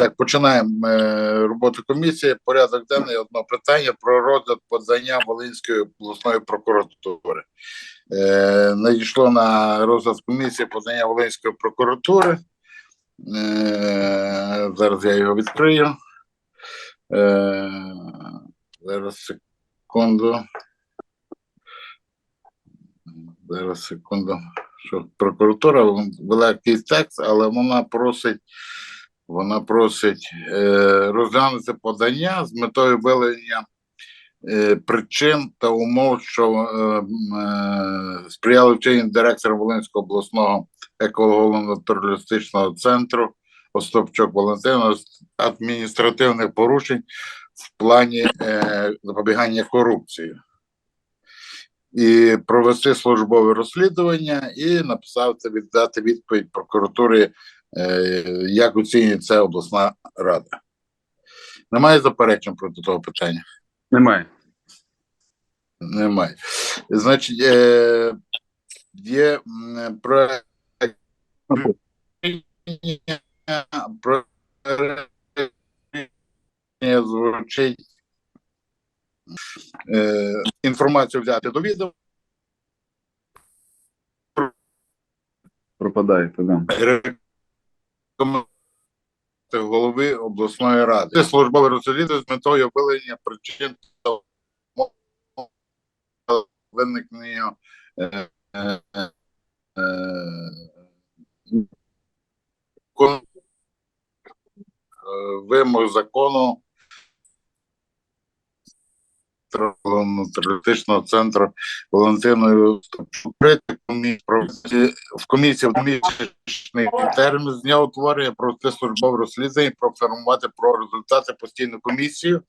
Так, починаємо е, роботу комісії. Порядок денний одно питання про розгляд подання Волинської обласної прокуратури. Е, надійшло на розгляд комісії подання Волинської прокуратури. Е, зараз я його відкрию. Е, зараз секунду. Зараз секунду. Що прокуратура вела якийсь текст, але вона просить вона просить е, розглянути подання з метою виявлення е, причин та умов, що е, сприяли вчиненню директора Волинського обласного еколого-натуралістичного центру Остапчук Валентина адміністративних порушень в плані запобігання корупції. І провести службове розслідування і написати віддати відповідь прокуратурі Е, як оцінює це обласна рада? Немає заперечень проти того питання? Немає. Немає. Значить, е, є м, про звучить е, інформацію взяти до відома. Пропадає тоді. Голови обласної ради. Це службове розслідування з метою виявлення причин та виникнення е, е, е, вимог закону терористичного центру Валентиною в комісії в місячний термін з дня утворення провести службове розслідування і проінформувати про результати постійну комісію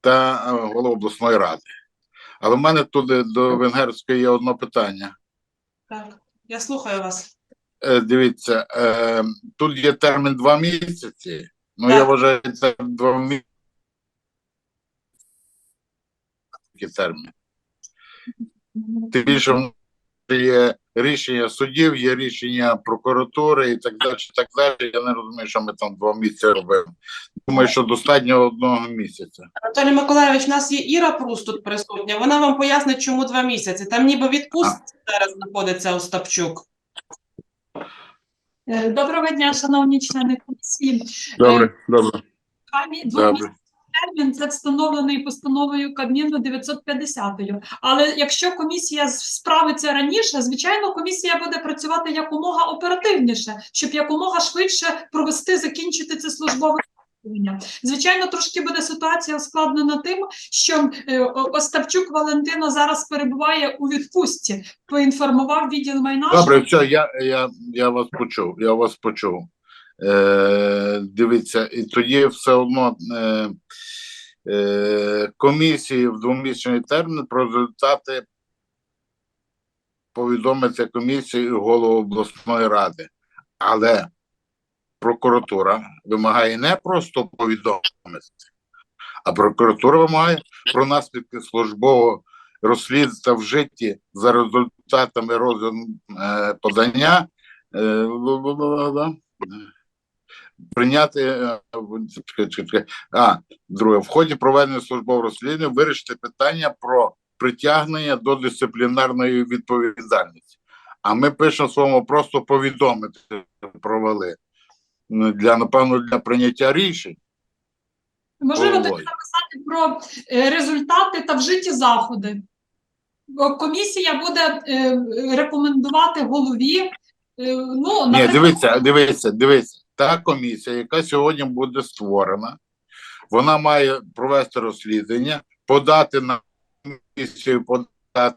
та е, голову обласної ради. Але в мене тут е, до Венгерської є одне питання. Так, я слухаю вас. Е, Дивіться, тут є термін два місяці. Ну, Так. я вважаю, це два місяці. Термін. Тим більше є рішення судів, є рішення прокуратури і так далі. Так далі. Я не розумію, що ми там два місяці робимо. Думаю, що достатньо одного місяця. Анатолій Миколаївич, у нас є Іра Прус тут присутня. Вона вам пояснить, чому два місяці. Там ніби відпустці зараз знаходиться Остапчук. Е, Доброго дня, шановні члени комісії. Добре, добре. Камі- Добре. Термін це встановлений постановою Кабміну 950. Але якщо комісія справиться раніше, звичайно, комісія буде працювати якомога оперативніше, щоб якомога швидше провести, закінчити це службове. Звичайно, трошки буде ситуація ускладнена тим, що е, О- Остапчук Валентина зараз перебуває у відпустці. Поінформував відділ майна. Добре, все, я, я, я вас почув. Я вас почув. Е, дивіться, і тоді все одно е, е, комісії в двомісячний термін про результати повідомиться комісії голову обласної ради. Але прокуратура вимагає не просто повідомити, а прокуратура вимагає про наслідки службового розслідування та вжиті за результатами розгляду е, подання е, прийняти е, чекай, чекай, а друге в ході проведення службового розслідування вирішити питання про притягнення до дисциплінарної відповідальності. А ми пишемо слово просто повідомити провели Ну, для напевно для прийняття рішень. Можливо, тоді написати про е, результати та вжиті заходи. Комісія буде е, рекомендувати голові. Ну, Ні, дивіться, дивіться, дивіться. Та комісія, яка сьогодні буде створена, вона має провести розслідування, подати на комісію, подати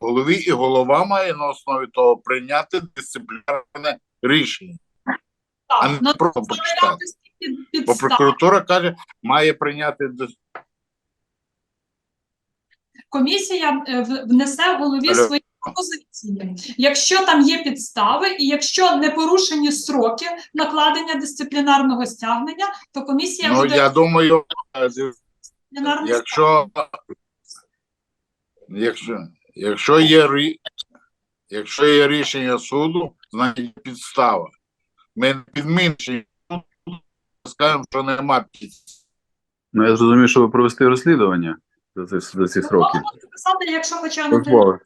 голові, і голова має на основі того прийняти дисциплінарне рішення. а не так, на просто почитати. Бо прокуратура каже, має прийняти дис- Комісія е, в- внесе голові Алло. свої пропозиції. Якщо там є підстави, і якщо не порушені строки накладення дисциплінарного стягнення, то комісія Ну, буде я думаю, якщо, якщо, якщо є якщо є рішення суду, значить підстава. Ми не підмінюємо скажемо, що нема підстав. Ну, я зрозумів, що ви провести розслідування за ці, за ці сроки. Можемо дописати, якщо хоча б Службове.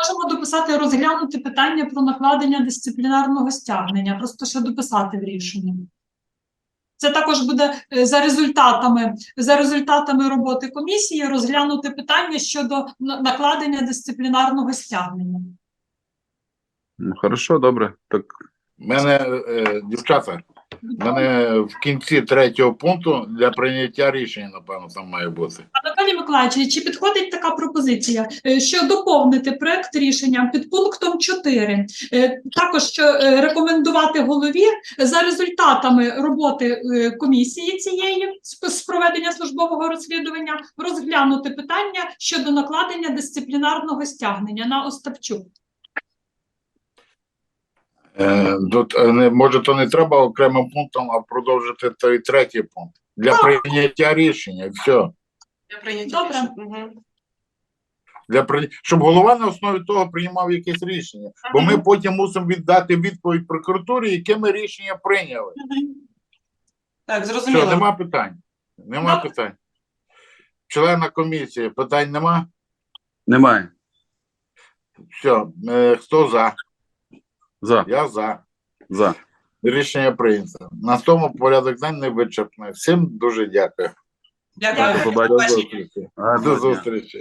Можемо дописати розглянути питання про накладення дисциплінарного стягнення, просто ще дописати в рішенні. Це також буде е, за результатами, за результатами роботи комісії розглянути питання щодо на- накладення дисциплінарного стягнення. Ну, хорошо, добре. Так, У мене, е, дівчата, мене в кінці третього пункту для прийняття рішення, напевно, там має бути. Анатолій Миколаївич, чи підходить така пропозиція, е, що доповнити проект рішення під пунктом 4, е, також що е, рекомендувати голові за результатами роботи комісії цієї з проведення службового розслідування розглянути питання щодо накладення дисциплінарного стягнення на Остапчук. Е, тут, е, не, може, то не треба окремим пунктом, а продовжити той третій пункт. Для прийняття рішення, все. Я прийняття Добре. рішення. Для при... Щоб голова на основі того приймав якесь рішення. Бо ми потім мусимо віддати відповідь прокуратурі, яке ми рішення прийняли. Так, Все, зрозуміло. нема питань. Нема Добре. питань. Члена комісії, питань нема? немає. Все, е, хто за? За. Я за. За. Рішення прийнято. На тому порядок день не вичерпний. Всім дуже дякую. Дякую. До До побачення. зустрічі. До зустрічі.